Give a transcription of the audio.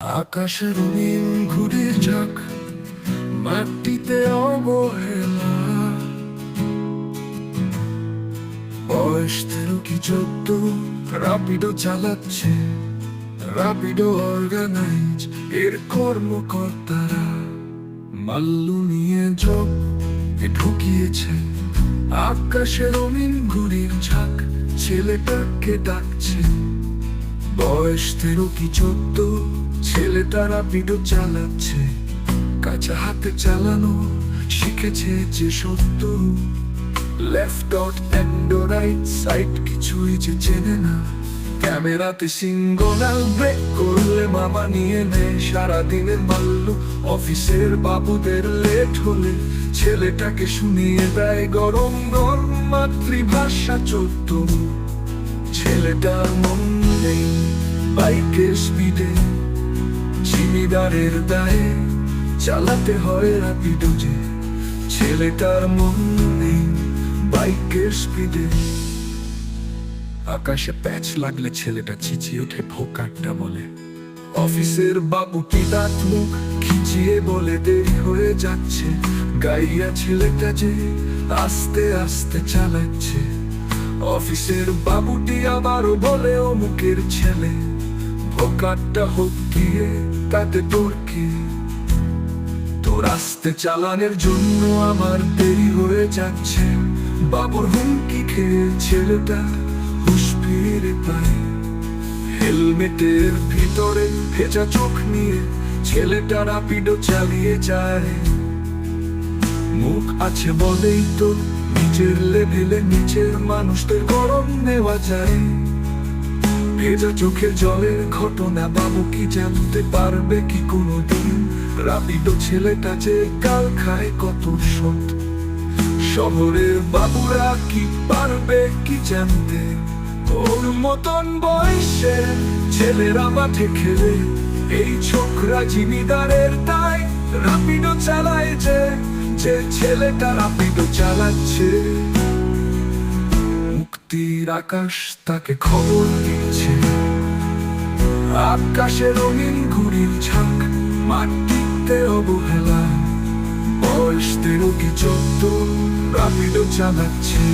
আকাশের রঙিন ঘুড়ির ঝাঁক মাটিতে অবহেলা। বয়স তেরো কি চোদ্দ রাপিডো চালাচ্ছে রাপিডো অর্গানাইজ এর কর্মকর্তারা। মাল্লু নিয়ে যোগ ঢুকিয়েছে, আকাশে রঙিন ঘুড়ির ঝাঁক, ছেলেটাকে ডাকছে। বয়স তেরো কি চোদ্দ? ছেলেটা রাপিডো চালাচ্ছে, কাঁচা হাতে চালানো শিখেছে যে সত্য। Left dot and right side কিছুই যে চেনে না। ক্যামেরাতে সিঙ্গনাল ব্রেক করলে মামা নিয়ে নেয়। সারাদিনের মাল্লু অফিসের বাবুদের লেট হলে ছেলেটাকে শুনিয়ে দেয় গরম গরম মাতৃভাষা চোদ্দ। ছেলেটার মন নেই। বাইকের স্পিডে জিমিদারের দায়ে চালাতে হয় রাপিডো যে ছেলেটার মন নেই বাইকের স্পিডে আকাশে প্যাচ লাগলে ছেলেটা চিচিয়ে ওঠে, ভোকারটা বলে। অফিসের বাবু পিতাত মুখ খিচিয়ে বলে, দেরি হয়ে যাচ্ছে। গাইয়া ছেলেটা যে আস্তে আস্তে চালাচ্ছে। অফিসের বাবুটি আবারও বলে, অমুকের ছেলে। ভোকারটা হোক গিয়ে তাতে তোর কি তোর আস্তে চালানের জন্য আমার দেরি হয়ে যাচ্ছে বাবুর হুমকি খেয়ে ছেলেটা হুশ ফিরে পায় হেলমেটের ভিতরে ভেজা চোখ নিয়ে ছেলেটা রাপিডো চালিয়ে যায় মুখ আছে বলেই তো নিজের লেভেলে নিচের মানুষদের গরম নেওয়া যায় ভেজা চোখের জলের ঘটনা, বাবু কি জানতে পারবে কি কোনো কোনোদিন রাপিডো ছেলেটা যে কাল খায় কত সত শহরের বাবুরা কি পারবে কি জানতে? ওর মতন বয়সে ছেলেরা মাঠে খেলে। এই ছোকরা জিমিদারের তাই রাপিডো চালায় যে ছেলেটা রাপিডো চালাচ্ছে। মুক্তির আকাশ তাকে খবর দিচ্ছে আকাশে রঙিন ঘুড়ির ঝাঁক, মাটিতে অবহেলা। বয়স তেরো কি চোদ্দ রাপিডো চালাচ্ছে।